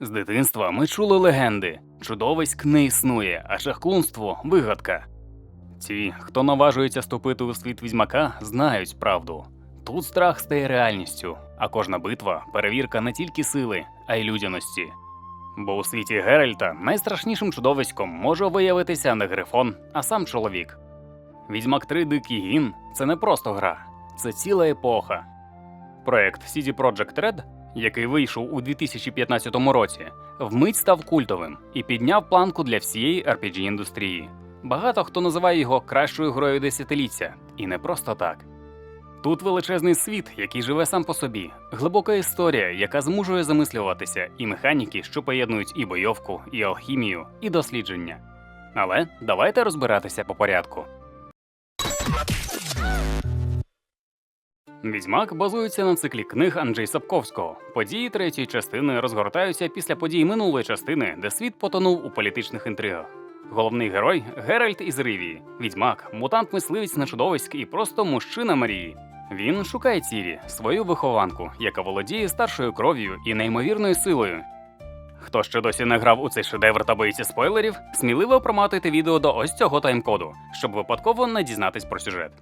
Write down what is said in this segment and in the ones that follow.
З дитинства ми чули легенди: чудовиськ не існує, а шахклунство вигадка. Ті, хто наважується ступити у світ відьмака, знають правду. Тут страх стає реальністю, а кожна битва перевірка не тільки сили, а й людяності. Бо у світі Геральта найстрашнішим чудовиськом може виявитися не грифон, а сам чоловік. Відьмак 3 Дикий Гін це не просто гра, це ціла епоха. Проект CD Projekt Red, який вийшов у 2015 році, вмить став культовим і підняв планку для всієї RPG індустрії. Багато хто називає його кращою грою десятиліття, і не просто так. Тут величезний світ, який живе сам по собі, глибока історія, яка змушує замислюватися, і механіки, що поєднують і бойовку, і алхімію, і дослідження. Але давайте розбиратися по порядку. Відьмак базується на циклі книг Анджей Сапковського. Події третьої частини розгортаються після подій минулої частини, де світ потонув у політичних інтригах. Головний герой Геральт із Ривії, відьмак, мутант-мисливець на чудовиськ і просто мужчина Марії. Він шукає Цірі, свою вихованку, яка володіє старшою кров'ю і неймовірною силою. Хто ще досі не грав у цей шедевр та боїться спойлерів, сміливо проматуйте відео до ось цього таймкоду, щоб випадково не дізнатись про сюжет.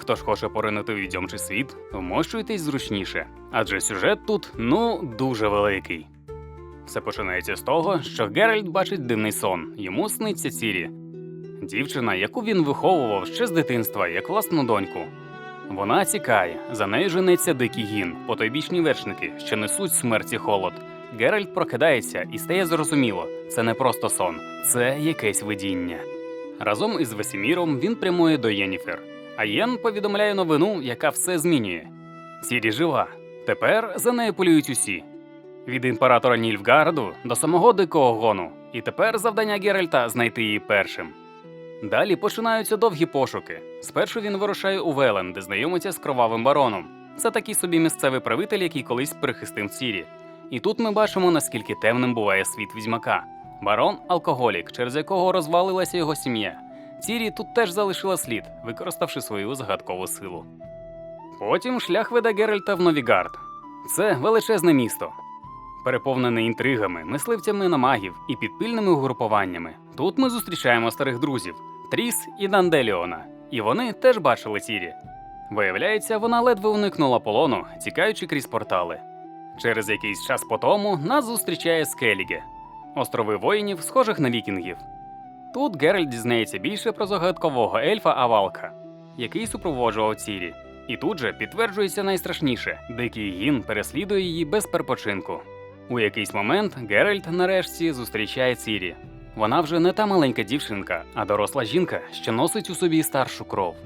Хто ж хоче поринути відьомчий світ, вмощуйтесь зручніше, адже сюжет тут ну дуже великий. Все починається з того, що Геральт бачить дивний сон, йому сниться Цірі. Дівчина, яку він виховував ще з дитинства, як власну доньку. Вона тікає, за нею женеться дикий гін, потойбічні вершники, що несуть смерті холод. Геральт прокидається і стає зрозуміло, це не просто сон, це якесь видіння. Разом із Весіміром він прямує до Єніфер. А Єн повідомляє новину, яка все змінює. Цірі жива. Тепер за нею полюють усі. Від імператора Нільфгарду до самого дикого гону. І тепер завдання Геральта знайти її першим. Далі починаються довгі пошуки. Спершу він вирушає у Велен, де знайомиться з кровавим бароном. Це такий собі місцевий правитель, який колись прихистив Цірі. І тут ми бачимо, наскільки темним буває світ відьмака. Барон алкоголік, через якого розвалилася його сім'я. Цірі тут теж залишила слід, використавши свою загадкову силу. Потім шлях веде Геральта в Новігард. Це величезне місто, переповнене інтригами, мисливцями на магів і підпільними угрупуваннями. Тут ми зустрічаємо старих друзів Тріс і Данделіона, і вони теж бачили Цірі. Виявляється, вона ледве уникнула полону, тікаючи крізь портали. Через якийсь час по тому нас зустрічає Скеліге, острови воїнів, схожих на вікінгів. Тут Геральт дізнається більше про загадкового ельфа Авалка, який супроводжував Цірі. І тут же підтверджується найстрашніше: дикий гін переслідує її без перепочинку. У якийсь момент Геральт нарешті зустрічає Цірі. Вона вже не та маленька дівчинка, а доросла жінка, що носить у собі старшу кров.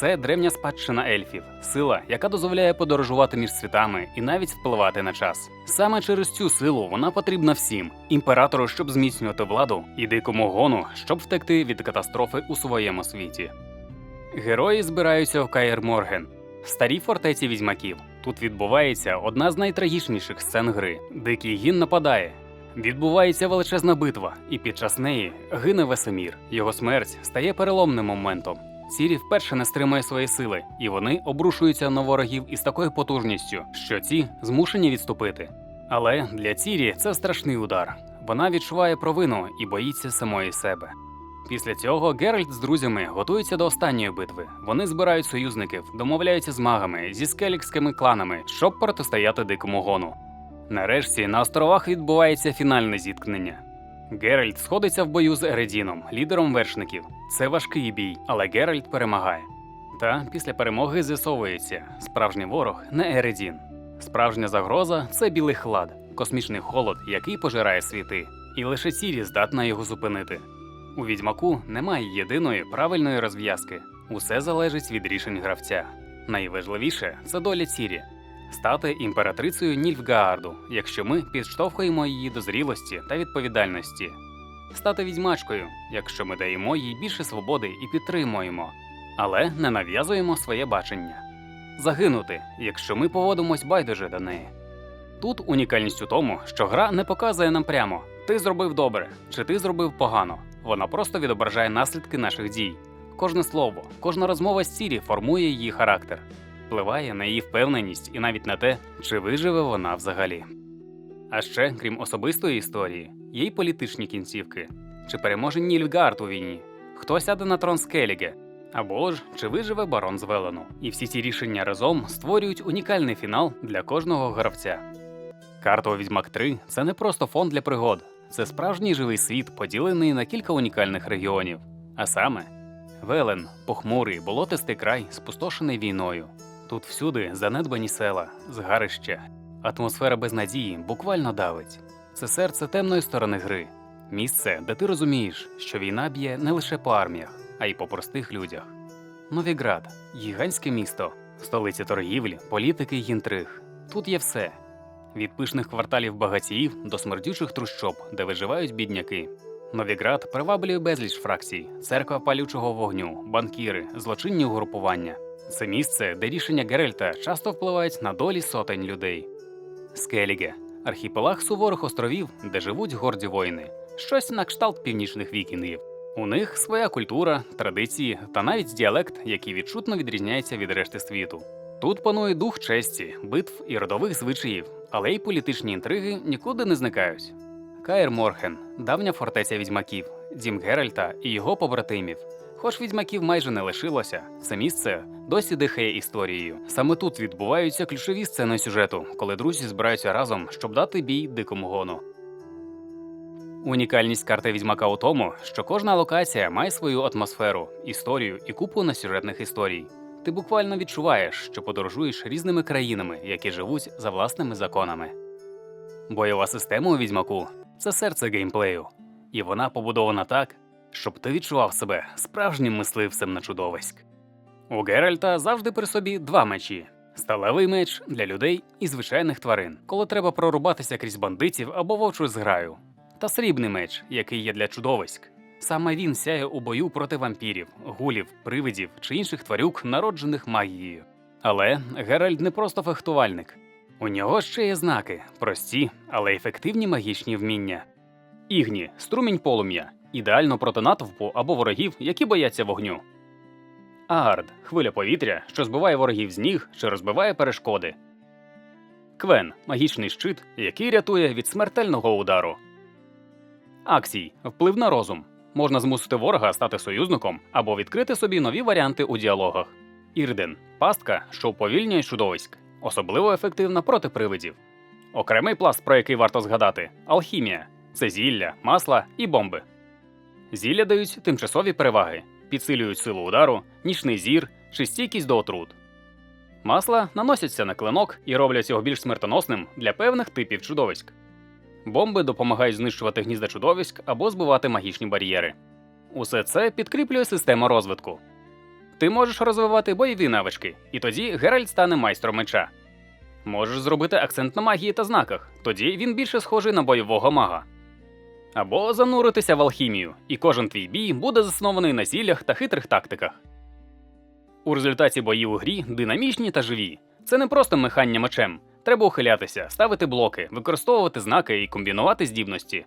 Це древня спадщина ельфів, сила, яка дозволяє подорожувати між світами і навіть впливати на час. Саме через цю силу вона потрібна всім: імператору, щоб зміцнювати владу, і дикому гону, щоб втекти від катастрофи у своєму світі. Герої збираються в Каєр Морген, старій фортеці відьмаків. Тут відбувається одна з найтрагічніших сцен гри. Дикий гін нападає. Відбувається величезна битва, і під час неї гине Весемір. Його смерть стає переломним моментом. Цірі вперше не стримує свої сили, і вони обрушуються на ворогів із такою потужністю, що ці змушені відступити. Але для Цірі це страшний удар. Вона відчуває провину і боїться самої себе. Після цього Геральт з друзями готується до останньої битви. Вони збирають союзників, домовляються з магами, зі скелікськими кланами, щоб протистояти дикому гону. Нарешті на островах відбувається фінальне зіткнення. Геральт сходиться в бою з Ередіном, лідером вершників. Це важкий бій, але Геральт перемагає. Та після перемоги з'ясовується, справжній ворог не Ередін. Справжня загроза це білий хлад, космічний холод, який пожирає світи, і лише Цірі здатна його зупинити. У відьмаку немає єдиної правильної розв'язки. Усе залежить від рішень гравця. Найважливіше це доля Цірі стати імператрицею Нільфгаарду, якщо ми підштовхуємо її до зрілості та відповідальності, стати відьмачкою, якщо ми даємо їй більше свободи і підтримуємо, але не нав'язуємо своє бачення, загинути, якщо ми поводимось байдуже до неї. Тут унікальність у тому, що гра не показує нам прямо ти зробив добре чи ти зробив погано. Вона просто відображає наслідки наших дій. Кожне слово, кожна розмова з Цірі формує її характер, впливає на її впевненість і навіть на те, чи виживе вона взагалі. А ще, крім особистої історії, є й політичні кінцівки. Чи переможе Нільфгард у війні? Хто сяде на трон Скеліге? Або ж чи виживе барон з Велену? І всі ці рішення разом створюють унікальний фінал для кожного гравця. Карта Відьмак 3 це не просто фон для пригод, це справжній живий світ, поділений на кілька унікальних регіонів. А саме Велен, похмурий, болотистий край, спустошений війною. Тут всюди занедбані села, згарища, атмосфера безнадії буквально давить. Це серце темної сторони гри, місце, де ти розумієш, що війна б'є не лише по арміях, а й по простих людях. Новіград гігантське місто, столиця торгівлі, політики й інтриг. Тут є все. Від пишних кварталів багатіїв до смердючих трущоб, де виживають бідняки. Новіград приваблює безліч фракцій, церква палючого вогню, банкіри, злочинні угрупування. Це місце, де рішення Герельта часто впливають на долі сотень людей. Скеліге архіпелаг суворих островів, де живуть горді воїни, щось на кшталт північних вікінгів. У них своя культура, традиції та навіть діалект, який відчутно відрізняється від решти світу. Тут панує дух честі, битв і родових звичаїв, але й політичні інтриги нікуди не зникають. Каїр Морхен, давня фортеця відьмаків, дім Геральта і його побратимів. Хоч відьмаків майже не лишилося, це місце досі дихає історією. Саме тут відбуваються ключові сцени сюжету, коли друзі збираються разом, щоб дати бій дикому гону. Унікальність карти відьмака у тому, що кожна локація має свою атмосферу, історію і купу несюжетних історій. Ти буквально відчуваєш, що подорожуєш різними країнами, які живуть за власними законами. Бойова система у відьмаку це серце геймплею, і вона побудована так, щоб ти відчував себе справжнім мисливцем на чудовиськ. У Геральта завжди при собі два мечі: сталевий меч для людей і звичайних тварин, коли треба прорубатися крізь бандитів або вовчу зграю, та срібний меч, який є для чудовиськ. Саме він сяє у бою проти вампірів, гулів, привидів чи інших тварюк, народжених магією. Але Геральт не просто фехтувальник. У нього ще є знаки, прості, але ефективні магічні вміння. Ігні струмінь полум'я, ідеально проти натовпу або ворогів, які бояться вогню. Аард хвиля повітря, що збиває ворогів з ніг чи розбиває перешкоди. Квен магічний щит, який рятує від смертельного удару. Аксій вплив на розум. Можна змусити ворога стати союзником або відкрити собі нові варіанти у діалогах. Ірден пастка, що уповільнює чудовиськ, особливо ефективна проти привидів. Окремий пласт, про який варто згадати алхімія це зілля, масла і бомби. Зілля дають тимчасові переваги, підсилюють силу удару, нічний зір чи стійкість до отрут. Масла наносяться на клинок і роблять його більш смертоносним для певних типів чудовиськ. Бомби допомагають знищувати гнізда чудовиськ або збивати магічні бар'єри. Усе це підкріплює система розвитку. Ти можеш розвивати бойові навички, і тоді Геральт стане майстром меча. Можеш зробити акцент на магії та знаках, тоді він більше схожий на бойового мага. Або зануритися в алхімію, і кожен твій бій буде заснований на зіллях та хитрих тактиках. У результаті бої у грі динамічні та живі. Це не просто механня мечем. Треба ухилятися, ставити блоки, використовувати знаки і комбінувати здібності.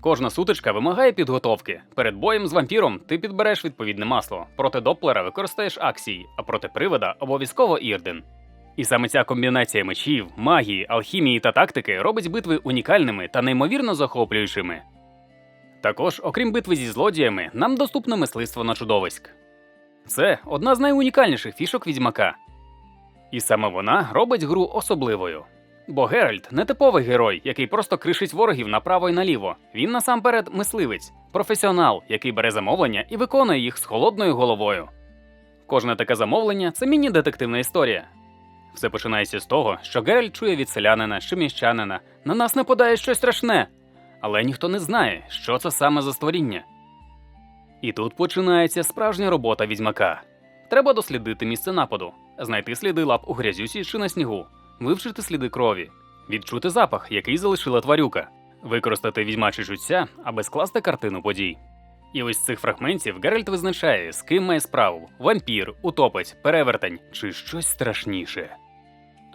Кожна сутичка вимагає підготовки. Перед боєм з вампіром ти підбереш відповідне масло. Проти доплера використаєш акції, а проти привида обов'язково ірден. І саме ця комбінація мечів, магії, алхімії та тактики робить битви унікальними та неймовірно захоплюючими. Також, окрім битви зі злодіями, нам доступне мисливство на чудовиськ. Це одна з найунікальніших фішок відьмака. І саме вона робить гру особливою. Бо Геральт не типовий герой, який просто кришить ворогів направо і наліво. Він насамперед мисливець, професіонал, який бере замовлення і виконує їх з холодною головою. Кожне таке замовлення це міні-детективна історія. Все починається з того, що Геральт чує від селянина чи міщанина на нас нападає щось страшне, але ніхто не знає, що це саме за створіння. І тут починається справжня робота відьмака. Треба дослідити місце нападу, знайти сліди лап у грязюсі чи на снігу, вивчити сліди крові, відчути запах, який залишила тварюка, використати відьмачі чуття, аби скласти картину подій. І ось з цих фрагментів Геральт визначає, з ким має справу: вампір, утопець, перевертень чи щось страшніше.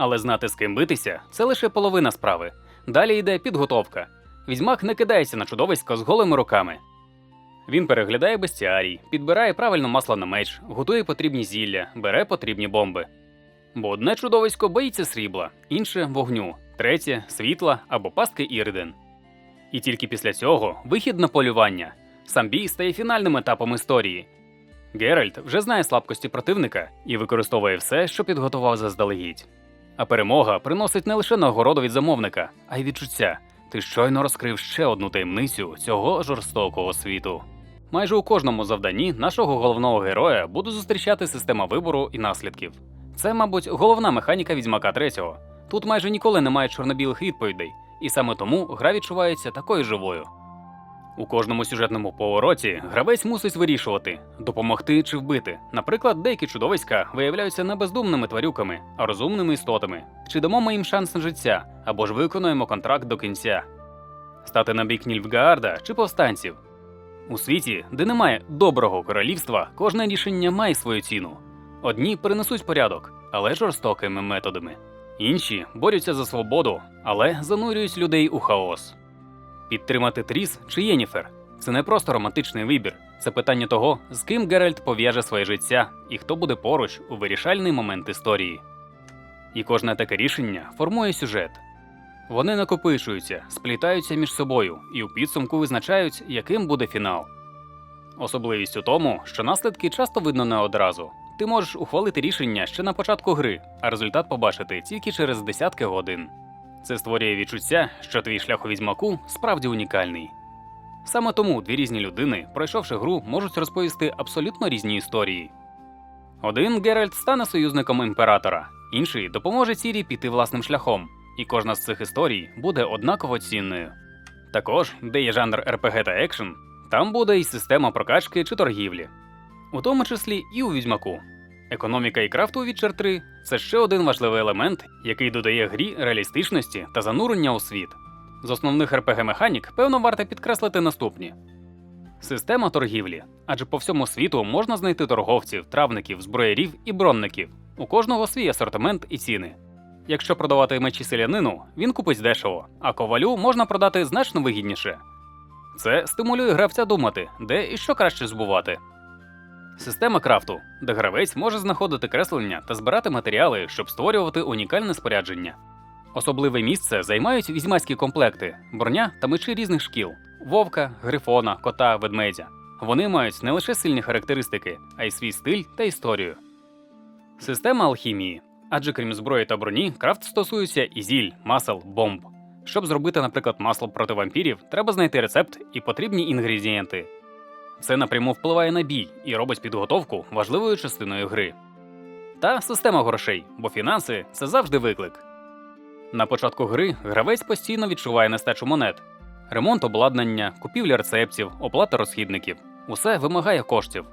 Але знати, з ким битися, це лише половина справи. Далі йде підготовка. Відьмак не кидається на чудовисько з голими руками. Він переглядає бестіарій, підбирає правильно масло на меч, готує потрібні зілля, бере потрібні бомби. Бо одне чудовисько боїться срібла, інше вогню, третє світла або пастки Іриден. І тільки після цього вихід на полювання. Сам бій стає фінальним етапом історії. Геральт вже знає слабкості противника і використовує все, що підготував заздалегідь. А перемога приносить не лише нагороду від замовника, а й відчуття. Ти щойно розкрив ще одну таємницю цього жорстокого світу. Майже у кожному завданні нашого головного героя буде зустрічати система вибору і наслідків. Це, мабуть, головна механіка відьмака третього. Тут майже ніколи немає чорно-білих відповідей, і саме тому гра відчувається такою живою. У кожному сюжетному повороті гравець мусить вирішувати, допомогти чи вбити. Наприклад, деякі чудовиська виявляються не бездумними тварюками, а розумними істотами. Чи дамо ми їм шанс на життя, або ж виконуємо контракт до кінця. Стати на бік Нільфгаарда чи повстанців. У світі, де немає доброго королівства, кожне рішення має свою ціну. Одні принесуть порядок, але жорстокими методами. Інші борються за свободу, але занурюють людей у хаос. Підтримати Тріс чи Єніфер це не просто романтичний вибір, це питання того, з ким Геральт пов'яже своє життя і хто буде поруч у вирішальний момент історії. І кожне таке рішення формує сюжет. Вони накопичуються, сплітаються між собою і у підсумку визначають, яким буде фінал. Особливість у тому, що наслідки часто видно не одразу. Ти можеш ухвалити рішення ще на початку гри, а результат побачити тільки через десятки годин. Це створює відчуття, що твій шлях у відьмаку справді унікальний. Саме тому дві різні людини, пройшовши гру, можуть розповісти абсолютно різні історії. Один Геральт стане союзником імператора, інший допоможе Цірі піти власним шляхом, і кожна з цих історій буде однаково цінною. Також, де є жанр РПГ та екшен, там буде і система прокачки чи торгівлі, у тому числі і у відьмаку. Економіка і крафт у Witcher 3 – це ще один важливий елемент, який додає грі реалістичності та занурення у світ. З основних РПГ-механік, певно, варто підкреслити наступні: система торгівлі, адже по всьому світу можна знайти торговців, травників, зброярів і бронників. У кожного свій асортимент і ціни. Якщо продавати мечі селянину, він купить дешево, а ковалю можна продати значно вигідніше. Це стимулює гравця думати, де і що краще збувати. Система крафту, де гравець може знаходити креслення та збирати матеріали, щоб створювати унікальне спорядження. Особливе місце займають візьмацькі комплекти, броня та мечі різних шкіл вовка, грифона, кота, ведмедя. Вони мають не лише сильні характеристики, а й свій стиль та історію. Система алхімії. Адже крім зброї та броні, крафт стосується і зіль, масел, бомб. Щоб зробити, наприклад, масло проти вампірів, треба знайти рецепт і потрібні інгредієнти. Це напряму впливає на бій і робить підготовку важливою частиною гри. Та система грошей, бо фінанси це завжди виклик. На початку гри гравець постійно відчуває нестачу монет, ремонт обладнання, купівля рецептів, оплата розхідників усе вимагає коштів.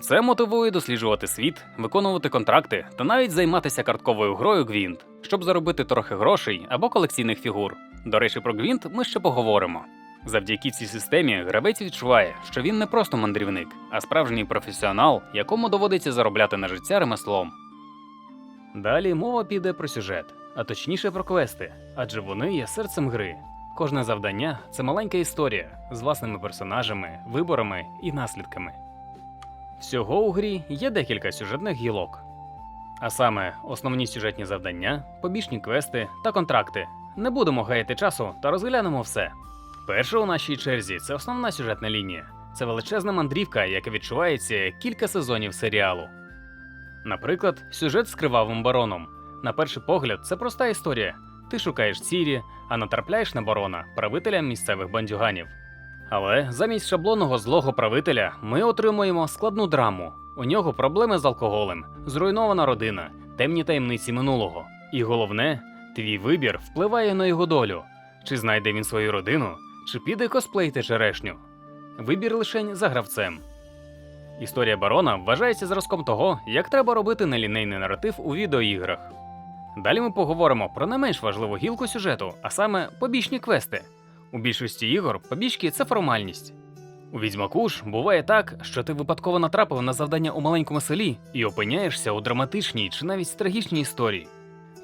Це мотивує досліджувати світ, виконувати контракти та навіть займатися картковою грою Гвінт, щоб заробити трохи грошей або колекційних фігур. До речі, про Гвінт ми ще поговоримо. Завдяки цій системі гравець відчуває, що він не просто мандрівник, а справжній професіонал, якому доводиться заробляти на життя ремеслом. Далі мова піде про сюжет, а точніше про квести, адже вони є серцем гри. Кожне завдання це маленька історія з власними персонажами, виборами і наслідками. Всього у грі є декілька сюжетних гілок. А саме основні сюжетні завдання, побічні квести та контракти. Не будемо гаяти часу та розглянемо все. Перша у нашій черзі це основна сюжетна лінія. Це величезна мандрівка, яка відчувається кілька сезонів серіалу. Наприклад, сюжет з кривавим бароном. На перший погляд, це проста історія. Ти шукаєш цірі, а натрапляєш на барона, правителя місцевих бандюганів. Але замість шаблонного злого правителя ми отримуємо складну драму. У нього проблеми з алкоголем, зруйнована родина, темні таємниці минулого. І головне, твій вибір впливає на його долю. Чи знайде він свою родину, чи піде косплеїти черешню. Вибір лишень за гравцем. Історія барона вважається зразком того, як треба робити нелінейний наратив у відеоіграх. Далі ми поговоримо про не менш важливу гілку сюжету, а саме побічні квести. У більшості ігор побічки це формальність. У відьмаку ж буває так, що ти випадково натрапив на завдання у маленькому селі і опиняєшся у драматичній чи навіть трагічній історії.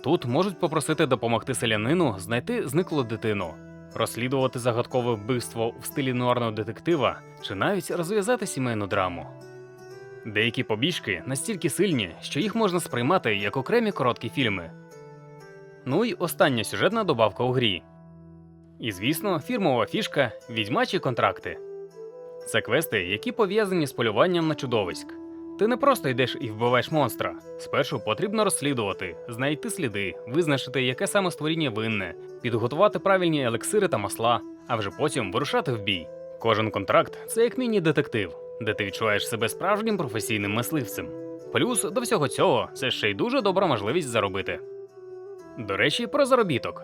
Тут можуть попросити допомогти селянину знайти зниклу дитину, розслідувати загадкове вбивство в стилі нуарного детектива чи навіть розв'язати сімейну драму. Деякі побічки настільки сильні, що їх можна сприймати як окремі короткі фільми. Ну і остання сюжетна добавка у грі. І звісно, фірмова фішка відьмачі контракти. Це квести, які пов'язані з полюванням на чудовиськ. Ти не просто йдеш і вбиваєш монстра. Спершу потрібно розслідувати, знайти сліди, визначити, яке саме створіння винне, підготувати правильні елексири та масла, а вже потім вирушати в бій. Кожен контракт це як міні-детектив, де ти відчуваєш себе справжнім професійним мисливцем. Плюс до всього цього це ще й дуже добра можливість заробити. До речі, про заробіток.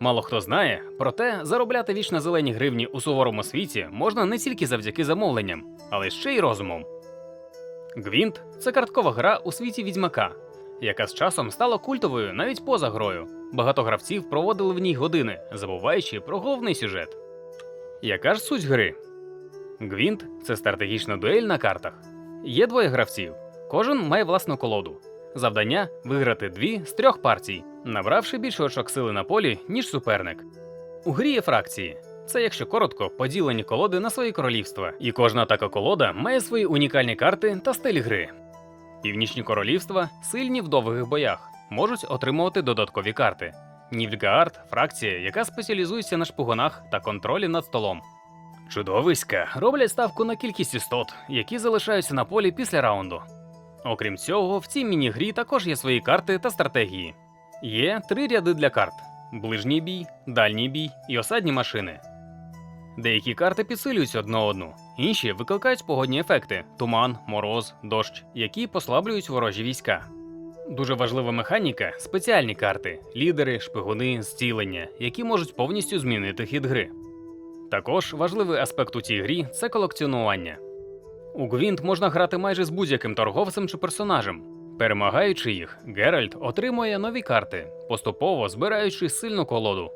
Мало хто знає, проте заробляти вічно зелені гривні у суворому світі можна не тільки завдяки замовленням, але ще й розумом. Гвінт це карткова гра у світі відьмака, яка з часом стала культовою навіть поза грою. Багато гравців проводили в ній години, забуваючи про головний сюжет. Яка ж суть гри? Гвінт це стратегічна дуель на картах. Є двоє гравців, кожен має власну колоду. Завдання виграти дві з трьох партій, набравши більше очок сили на полі, ніж суперник. У грі є фракції. Це, якщо коротко, поділені колоди на свої королівства, і кожна така колода має свої унікальні карти та стиль гри. Північні королівства сильні в довгих боях, можуть отримувати додаткові карти. Нільфгаард – фракція, яка спеціалізується на шпигунах та контролі над столом. Чудовиська роблять ставку на кількість істот, які залишаються на полі після раунду. Окрім цього, в цій міні-грі також є свої карти та стратегії. Є три ряди для карт: ближній бій, дальній бій і осадні машини. Деякі карти підсилюють одну одну, інші викликають погодні ефекти: туман, мороз, дощ, які послаблюють ворожі війська. Дуже важлива механіка спеціальні карти, лідери, шпигуни, зцілення, які можуть повністю змінити хід гри. Також важливий аспект у цій грі це колекціонування. У Гвінт можна грати майже з будь-яким торговцем чи персонажем. Перемагаючи їх, Геральт отримує нові карти, поступово збираючи сильну колоду.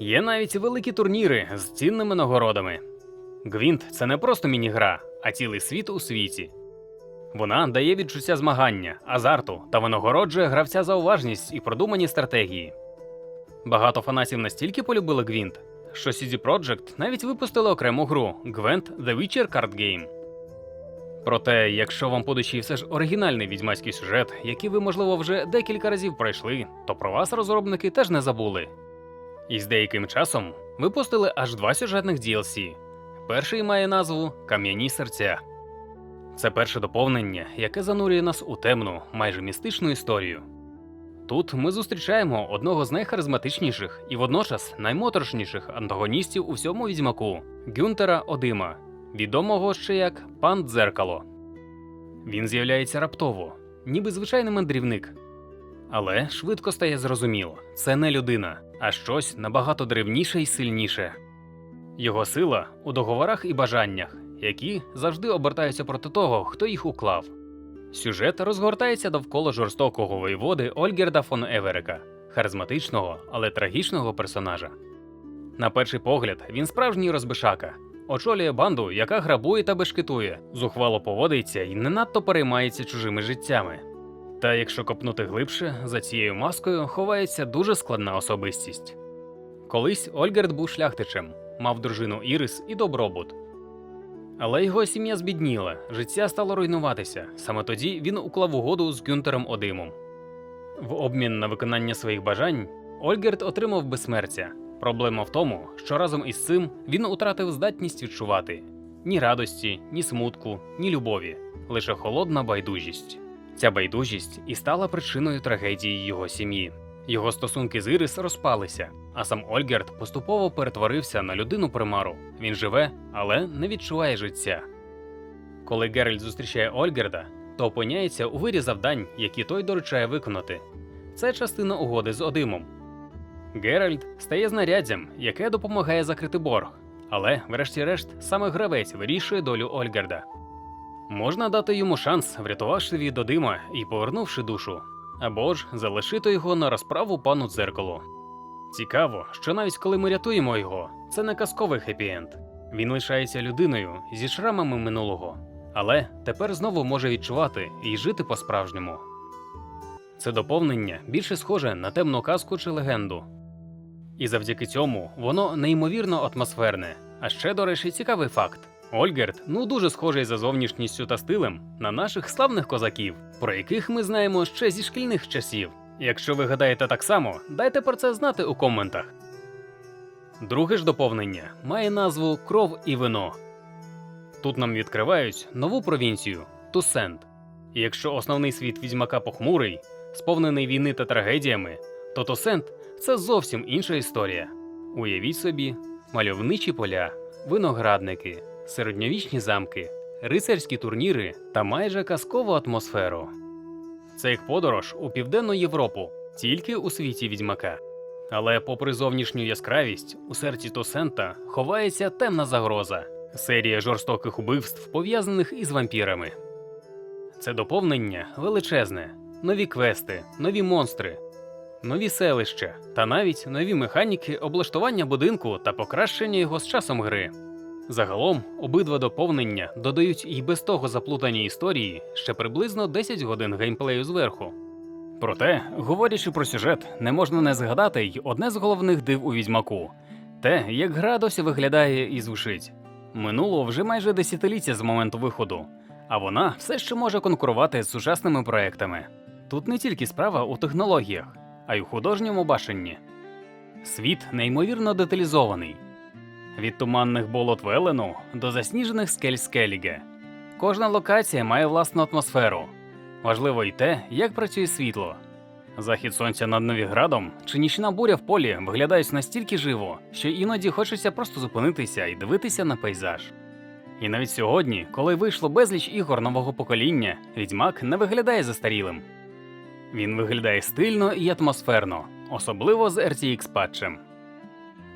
Є навіть великі турніри з цінними нагородами. Гвінт це не просто міні-гра, а цілий світ у світі. Вона дає відчуття змагання, азарту та винагороджує гравця за уважність і продумані стратегії. Багато фанатів настільки полюбили Гвінт, що CD Projekt навіть випустили окрему гру Gwent The Witcher Card Game. Проте, якщо вам по душі все ж оригінальний відьмацький сюжет, який ви, можливо, вже декілька разів пройшли, то про вас розробники теж не забули. І з деяким часом випустили аж два сюжетних DLC. Перший має назву Кам'яні серця. Це перше доповнення, яке занурює нас у темну, майже містичну історію. Тут ми зустрічаємо одного з найхаризматичніших і водночас наймоторшніших антагоністів у всьому відьмаку Гюнтера Одима, відомого ще як Пан Дзеркало. Він з'являється раптово, ніби звичайний мандрівник. Але швидко стає зрозуміло, це не людина, а щось набагато древніше і сильніше. Його сила у договорах і бажаннях, які завжди обертаються проти того, хто їх уклав. Сюжет розгортається довкола жорстокого воєводи Ольгерда фон Еверека, харизматичного, але трагічного персонажа. На перший погляд, він справжній розбишака, очолює банду, яка грабує та бешкетує, зухвало поводиться і не надто переймається чужими життями. Та якщо копнути глибше, за цією маскою ховається дуже складна особистість. Колись Ольгерд був шляхтичем, мав дружину Ірис і добробут. Але його сім'я збідніла, життя стало руйнуватися. Саме тоді він уклав угоду з Гюнтером Одимом. В обмін на виконання своїх бажань Ольгерд отримав безсмертя. Проблема в тому, що разом із цим він утратив здатність відчувати ні радості, ні смутку, ні любові, лише холодна байдужість. Ця байдужість і стала причиною трагедії його сім'ї. Його стосунки з Ірис розпалися, а сам Ольгерд поступово перетворився на людину примару. Він живе, але не відчуває життя. Коли Геральт зустрічає Ольгерда, то опиняється у вирі завдань, які той доручає виконати. Це частина угоди з Одимом. Геральт стає знаряддям, яке допомагає закрити борг, але, врешті-решт, саме гравець вирішує долю Ольгерда. Можна дати йому шанс, врятувавши від Одима і повернувши душу, або ж залишити його на розправу пану дзеркалу. Цікаво, що навіть коли ми рятуємо його, це не казковий хеппі-енд. Він лишається людиною зі шрамами минулого, але тепер знову може відчувати і жити по-справжньому. Це доповнення більше схоже на темну казку чи легенду. І завдяки цьому воно неймовірно атмосферне. А ще, до речі, цікавий факт: Ольгерд ну дуже схожий за зовнішністю та стилем на наших славних козаків, про яких ми знаємо ще зі шкільних часів. Якщо ви гадаєте так само, дайте про це знати у коментах. Друге ж доповнення має назву Кров і вино. Тут нам відкривають нову провінцію Тусент. І якщо основний світ відьмака похмурий, сповнений війни та трагедіями, то Тусент це зовсім інша історія. Уявіть собі, мальовничі поля, виноградники, середньовічні замки, рицарські турніри та майже казкову атмосферу. Це як подорож у південну Європу, тільки у світі відьмака. Але, попри зовнішню яскравість, у серці Тосента ховається темна загроза серія жорстоких убивств, пов'язаних із вампірами. Це доповнення величезне, нові квести, нові монстри, нові селища та навіть нові механіки облаштування будинку та покращення його з часом гри. Загалом, обидва доповнення додають і без того заплутані історії ще приблизно 10 годин геймплею зверху. Проте, говорячи про сюжет, не можна не згадати й одне з головних див у відьмаку те, як гра досі виглядає і звучить. Минуло вже майже десятиліття з моменту виходу, а вона все ще може конкурувати з сучасними проектами. Тут не тільки справа у технологіях, а й у художньому баченні. Світ неймовірно деталізований. Від туманних болот Велену до засніжених скель Скеліге. Кожна локація має власну атмосферу. Важливо й те, як працює світло. Захід сонця над Новіградом чи нічна буря в полі виглядають настільки живо, що іноді хочеться просто зупинитися і дивитися на пейзаж. І навіть сьогодні, коли вийшло безліч ігор нового покоління, відьмак не виглядає застарілим. Він виглядає стильно і атмосферно, особливо з RTX патчем.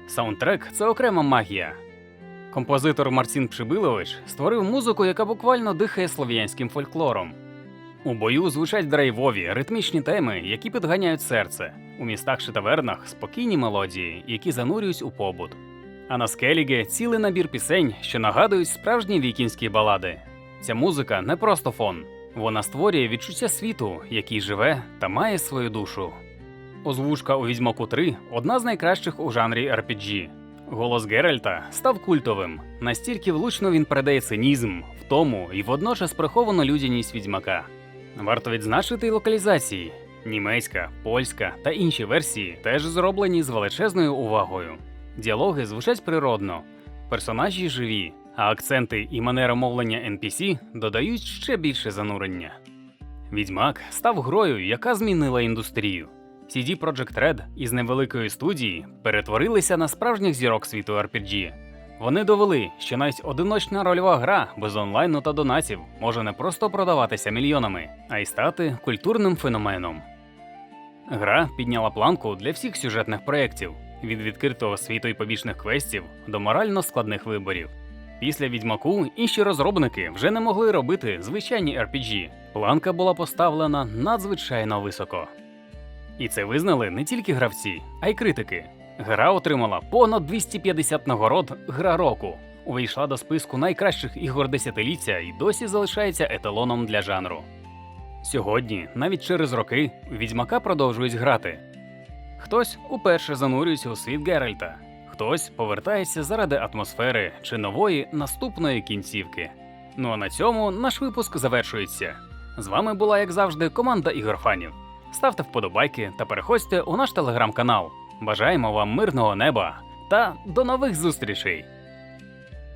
Саундтрек це окрема магія. Композитор Марцін Пшибилович створив музику, яка буквально дихає слов'янським фольклором. У бою звучать драйвові, ритмічні теми, які підганяють серце. У містах чи тавернах спокійні мелодії, які занурюють у побут. А на скеліге цілий набір пісень, що нагадують справжні вікінські балади. Ця музика не просто фон, вона створює відчуття світу, який живе та має свою душу. Озвучка у Відьмаку 3 одна з найкращих у жанрі RPG. Голос Геральта став культовим, настільки влучно він передає цинізм, втому і водночас приховану людяність відьмака. Варто відзначити й локалізації. Німецька, польська та інші версії теж зроблені з величезною увагою. Діалоги звучать природно, персонажі живі, а акценти і манера мовлення NPC додають ще більше занурення. Відьмак став грою, яка змінила індустрію. CD Projekt Red із невеликої студії перетворилися на справжніх зірок світу RPG. Вони довели, що навіть одиночна рольова гра без онлайну та донатів може не просто продаватися мільйонами, а й стати культурним феноменом. Гра підняла планку для всіх сюжетних проєктів від відкритого світу і побічних квестів до морально складних виборів. Після відьмаку інші розробники вже не могли робити звичайні RPG. Планка була поставлена надзвичайно високо. І це визнали не тільки гравці, а й критики. Гра отримала понад 250 нагород Гра року, увійшла до списку найкращих ігор десятиліття і досі залишається еталоном для жанру. Сьогодні, навіть через роки, відьмака продовжують грати. Хтось уперше занурюється у світ Геральта, хтось повертається заради атмосфери чи нової наступної кінцівки. Ну а на цьому наш випуск завершується. З вами була, як завжди, команда ігорфанів. Ставте вподобайки та переходьте у наш телеграм-канал. Бажаємо вам мирного неба та до нових зустрічей!